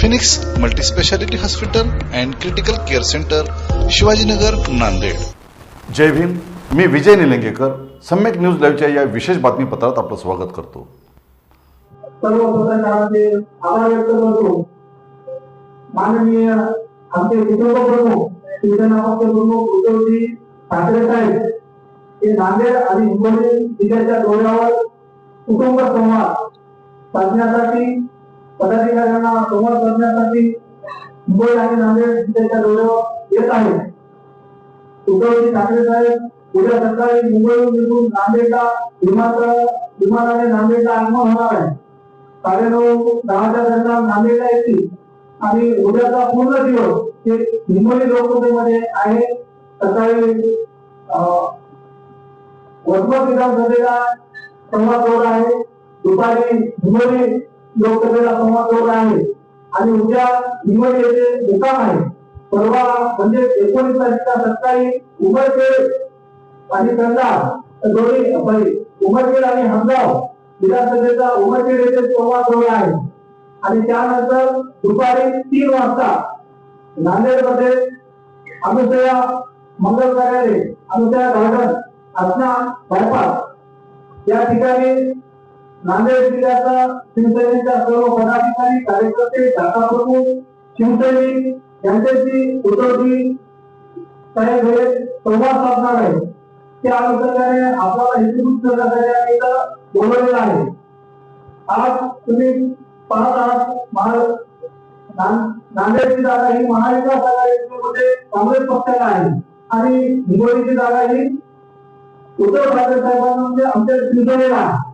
Phoenix multispeciality hospital and critical care centre Shivajinagar Nanded. Jai Bhim. Me Vijay Nilangekar. Samyak news लाईव्हच्या या विशेष बातमीपत्रात आपलं स्वागत करतो. माननीय आमचे प्रमुख हे नांदेड आणि हिंगोली जिल्ह्याच्या दौऱ्यावर कुटुंब संवाद साधण्यासाठी पदाधिकाऱ्यांना समोर करण्यासाठी मुंबई आणि नांदेड जिल्ह्याच्या दौऱ्यावर येत आहे. उद्धवजी ठाकरे साहेब उद्या सकाळी मुंबईहून निघून नांदेडला विमानतळ विमानाने नांदेडला आगमन होणार आहे. साडे नऊ दहाच्या दरम्यान नांदेडला येतील. आणि उद्याचा पूर्ण दिवस हे हिंगोली लोकसभेमध्ये आहे. सकाळी वसमत विधानसभेला संवाद होत आहे. दुपारी हिंगोली लोकसभेला संवाद दौरा आहे. आणि उद्या निवड येथे मुक्काम आहे. परवा म्हणजे एकोणीस तारखेला सकाळी उमरखेड आणि कंधार दोन्ही उमरखेड आणि हमगाव विधानसभेचा उमरखेड येथे संवाद दौरा आहे. आणि त्यानंतर दुपारी तीन वाजता नांदेडमध्ये अनुसया मंगल कार्यालय अनुसया गार्डन असणा बायपास. या ठिकाणी नांदेड जिल्ह्याचा शिवसेनेच्या सर्व पदाधिकारी कार्यकर्ते शाखा प्रमुख शिवसैनिक यांच्याशी उद्धवजी साहेब हे संवाद साधणार आहे त्या अनुषंगाने आपल्याला हेतुभूत करण्यासाठी बोलवलेलं आहे. आज तुम्ही पाहत आहात महा- नांदेडची जागा ही महाविकास आघाडीमध्ये काँग्रेस पक्षाला आहे. आणि हिंगोलीची जागा ही उद्धव ठाकरे साहेबांना म्हणजे आमच्या शिवसेनेला आहे.